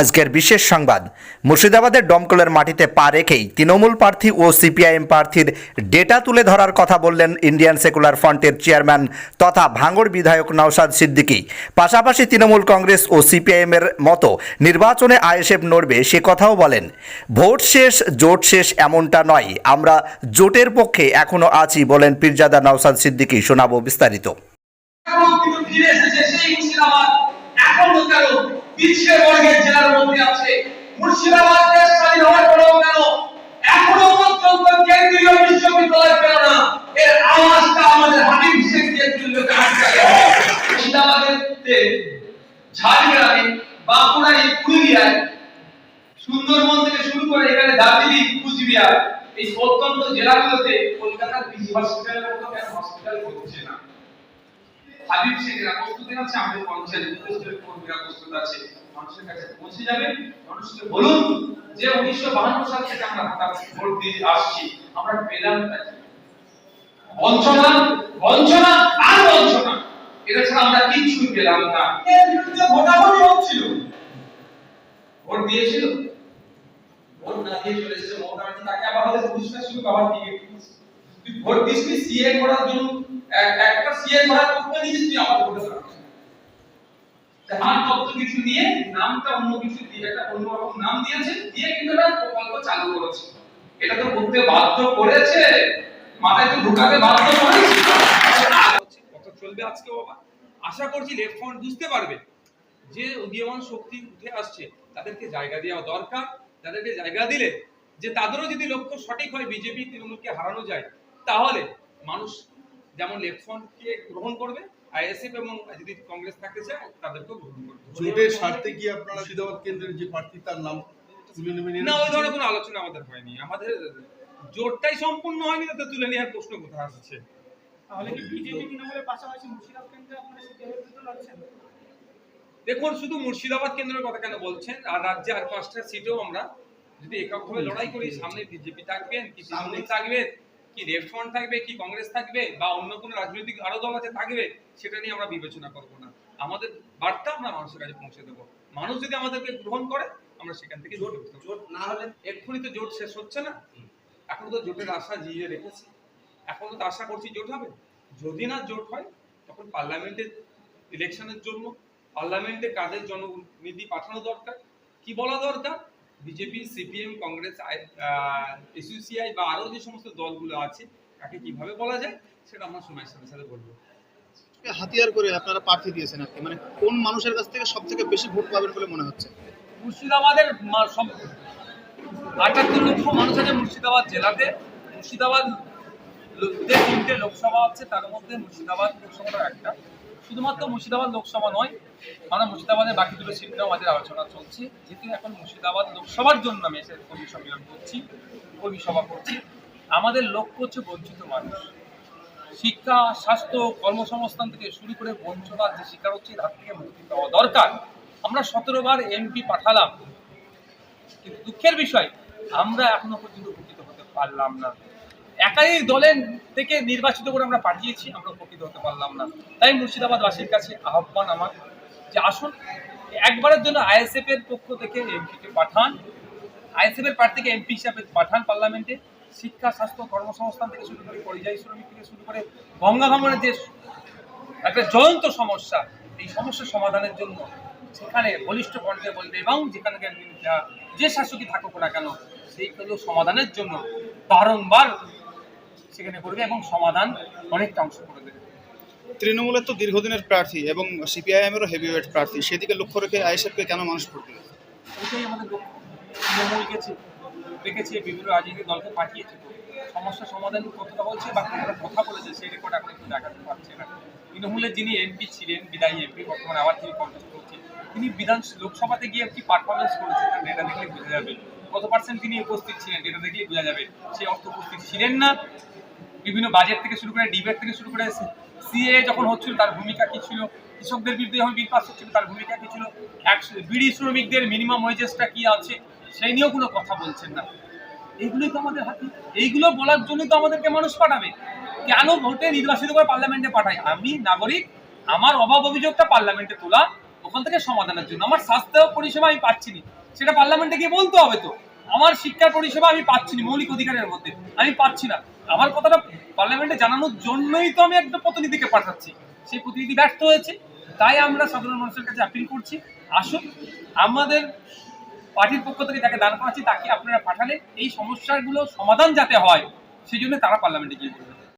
আজকের বিশেষ সংবাদ, মুর্শিদাবাদের ডমকলের মাটিতে পা রেখেই তৃণমূল প্রার্থী ও সিপিআইএম প্রার্থীর ডেটা তুলে ধরার কথা বললেন ইন্ডিয়ান সেকুলার ফ্রন্টের চেয়ারম্যান তথা ভাঙড় বিধায়ক নওশাদ সিদ্দিকী। পাশাপাশি তৃণমূল কংগ্রেস ও সিপিআইএমের মতো নির্বাচনে আইএসএফ নড়বে সে কথাও বলেন। ভোট শেষ, জোট শেষ এমনটা নয়, আমরা জোটের পক্ষে এখনও আছি বলেন পীরজাদা নওশাদ সিদ্দিকী, শোনাবো বিস্তারিত। পিছিয়ে বর্গের জেলার মধ্যে আছে। মুর্শিদাবাদ দেশ স্বাধীন হওয়ার পরেও কেন এখনও পর্যন্ত কেন্দ্রীয় বিশ্ববিদ্যালয় পেল না? এর আওয়াজটা আমাদের হাবিব ঝাড়গ্রামে, বাঁকুড়ায়, পুরুলিয়ায়, সুন্দরবন থেকে শুরু করে এখানে দার্জিলিং, কুচবিহার, এই প্রত্যন্ত জেলাগুলোতে কলকাতার হসপিটালের মতো কেন হসপিটাল না? হাবিব শেখরা প্রস্তুতি আছে, আমাদের পঞ্চায়েত প্রস্তুতের কর্মীরা প্রস্তুত আছে। মানুষের কাছে পৌঁছে যাবে। মানুষকে বলুন যে উনিশশো বাহান্ন সাল থেকে আমরা ভোট দিয়ে আসছি। আমরা পেলাম বঞ্চনা বঞ্চনা আর বঞ্চনা। এটা ছাড়া আমরা কিচ্ছুই পেলাম না। এর বিরুদ্ধে ভোটাভুটি হচ্ছিল। ভোট দিয়েছিল? ভোট না দিয়ে চলে এসেছে মমতা ব্যানার্জি তাকে আবার হয়তো পুলিশটা শুরু আবার দিয়ে। তুই ভোট দিসনি সিএ করার জন্য। একটা সিএ করার পক্ষে নিয়েছিস তুই আবার ভোটে। হাত তত্ত্ব কিছু নিয়ে নামটা অন্য কিছু দিয়ে, একটা অন্য রকম নাম দিয়েছে, দিয়ে কিন্তু একটা প্রকল্প চালু করেছে। এটা তো করতে বাধ্য করেছে। মাথায় তো ঢুকাতে বাধ্য করেছে। কত চলবে আজকে বাবা। আশা করছি লেফট ফ্রন্ট বুঝতে পারবে যে উদীয়মান শক্তি উঠে আসছে। তাদেরকে জায়গা দেওয়া দরকার। তাদেরকে জায়গা দিলে যে তাদেরও যদি লক্ষ্য সঠিক হয়, বিজেপি, তৃণমূলকে হারানো যায় তাহলে মানুষ যেমন লেফট ফ্রন্টকে গ্রহণ করবে আইএসএফ এবং যদি কংগ্রেস থাকতে চায় তাদেরকেও গ্রহণ করবে। জোটের স্বার্থে কি আপনারা মুর্শিদাবাদ কেন্দ্রের যে প্রার্থী তার নাম না ওই ধরনের কোনো আলোচনা আমাদের হয়নি। আমাদের জোটটাই সম্পূর্ণ হয়নি তাতে তুলে নেওয়ার প্রশ্ন কোথায় আসছে? তাহলে কি বিজেপি তৃণমূলের পাশাপাশি মুর্শিদাবাদ কেন্দ্রে আপনারা সিপিআইএম বিরুদ্ধে লড়ছেন? দেখুন শুধু মুর্শিদাবাদ কেন্দ্রের কথা কেন বলছেন আর রাজ্যে আর পাঁচটা সিটেও আমরা যদি এককভাবে লড়াই করি সামনে বিজেপি থাকবেন কি তৃণমূল থাকবে কি লেফট ফ্রন্ট থাকবে কি কংগ্রেস থাকবে বা অন্য কোনো রাজনৈতিক আরও দল আছে থাকবে সেটা নিয়ে আমরা বিবেচনা করব না। আমাদের বার্তা আমরা মানুষের কাছে পৌঁছে দেবো। মানুষ যদি আমাদেরকে গ্রহণ করে আমরা সেখান থেকে জোট জোট না হলে এক্ষুনি তো জোট শেষ হচ্ছে না। এখন তো জোটের আশা জিয়ে রেখেছি। এখন তো আশা করছি জোট হবে। যদি না জোট হয় তখন পার্লামেন্টের ইলেকশনের জন্য পার্লামেন্টে কাদের জননীতি পাঠানো দরকার? কি বলা দরকার? বিজেপি সিপিএম কংগ্রেস এসইউসিআই বা আরও যে সমস্ত দলগুলো আছে তাকে কীভাবে বলা যায় সেটা আমরা সময়ের সাথে সাথে বলব। হাতিয়ার করে আপনারা প্রার্থী দিয়েছেন আর কি। মানে কোন মানুষের কাছ থেকে সব থেকে বেশি ভোট পাবেন বলে মনে হচ্ছে? মুর্শিদাবাদের আটাত্তর লক্ষ মানুষ আছে মুর্শিদাবাদ জেলাতে। মুর্শিদাবাদ যে তিনটে লোকসভা আছে তার মধ্যে মুর্শিদাবাদ লোকসভাটা একটা। শুধুমাত্র মুর্শিদাবাদ লোকসভা নয়, আমরা মুর্শিদাবাদের বাকি দুটো সিট আমাদের আলোচনা চলছে। যেহেতু এখন মুর্শিদাবাদ লোকসভার জন্য আমি এসে কর্মী সম্মেলন করছি, কর্মী সভা করছি, আমাদের লক্ষ্য হচ্ছে বঞ্চিত মানুষ। শিক্ষা, স্বাস্থ্য, কর্মসংস্থান থেকে শুরু করে বঞ্চনার যে শিকার হচ্ছে তার থেকে মুক্তি পাওয়া দরকার। আমরা সতেরো বার এমপি পাঠালাম, কিন্তু দুঃখের বিষয়, আমরা এখনও পর্যন্ত উপকৃত হতে পারলাম না। একাধিক দলের থেকে নির্বাচিত করে আমরা পাঠিয়েছি, আমরা উপকৃত হতে পারলাম না। তাই মুর্শিদাবাদবাসীর কাছে আহ্বান আমার যে আসুন, একবারের জন্য আইএসএফ এর পক্ষ থেকে এমপিকে পাঠান, আইএসএফ এর প্রার্থীকে এমপি হিসাবে পাঠান পার্লামেন্টে। শিক্ষা, স্বাস্থ্য, কর্মসংস্থান থেকে শুরু করে পরিযায়ী শ্রমিক থেকে শুরু করে গঙ্গা ভ্রমণের যে একটা জ্বলন্ত সমস্যা, এই সমস্যা সমাধানের জন্য সেখানে বলিষ্ঠ কণ্ঠে বলবে, এবং যেখানে যে শাসকই থাকুক না কেন সেইগুলো সমাধানের জন্য বারংবার সেখানে করবে এবং সমাধান অনেকটা অংশ করে দেবে। তৃণমূলের তো দীর্ঘদিনের প্রার্থী এবং সিপিআইএম এরও হেভিওয়েট প্রার্থী। সেদিকে লক্ষ্য রেখে আইএসএফকে কেন মানুষ ভোট দেবে? এটাই আমাদের লক্ষ্য। তৃণমূল গেছে দেখেছে বিভিন্ন রাজনৈতিক দলকে পাঠিয়েছে সমস্যা সমাধান কতটা হচ্ছে বা কতটা কথা বলেছে সেই রেকর্ড এখন একটু দেখাতে পারছে না। তৃণমূলের যিনি এমপি ছিলেন বিদায়ী এমপি বর্তমানে আবার তিনি কন্টেস্ট করছেন। তিনি বিধান লোকসভাতে গিয়ে কি পারফরমেন্স করেছেন তার ডেটা দেখলে বোঝা যাবে। কত পার্সেন্ট তিনি উপস্থিত ছিলেন ডেটা দেখলেই বোঝা যাবে, সেই অর্থ উপস্থিত ছিলেন না। বিভিন্ন বাজেট থেকে শুরু করে ডিবেট থেকে শুরু করে সিএ যখন হচ্ছিল, তার ভূমিকা কি ছিল? কৃষকদের বিরুদ্ধে যখন বিল পাস হচ্ছিল, তার ভূমিকা কি ছিল? একশো, বিড়ি শ্রমিকদের মিনিমাম ওয়েজেসটা কি আছে? সেই নিয়েও কোনো কথা বলছেন না। এইগুলোই তো আমাদের হাতে, এইগুলো বলার জন্যই তো আমাদেরকে মানুষ পাঠাবে। কেন ভোটে নির্বাচিত করে পার্লামেন্টে পাঠায়? আমি নাগরিক, আমার অভাব অভিযোগটা পার্লামেন্টে তোলা, ওখান থেকে সমাধানের জন্য। আমার স্বাস্থ্য পরিষেবা আমি পাচ্ছি না। সেটা পার্লামেন্টে গিয়ে বলতে হবে তো। আমার শিক্ষা পরিষেবা আমি পাচ্ছি না, মৌলিক অধিকারের মধ্যে। আমি পাচ্ছি না। আমার কথাটা পার্লামেন্টে জানানোর জন্যই তো আমি একটা প্রতিনিধিকে পাঠাচ্ছি। সেই প্রতিনিধি ব্যর্থ হয়েছে। তাই আমরা সাধারণ মানুষের কাছে আপিল করছি। আসুন, আমাদের পার্টির পক্ষ থেকে যাকে দান করাচ্ছি, তাকে আপনারা পাঠালে এই সমস্যাগুলো সমাধান যাতে হয় সেই জন্য তারা পার্লামেন্টে গিয়ে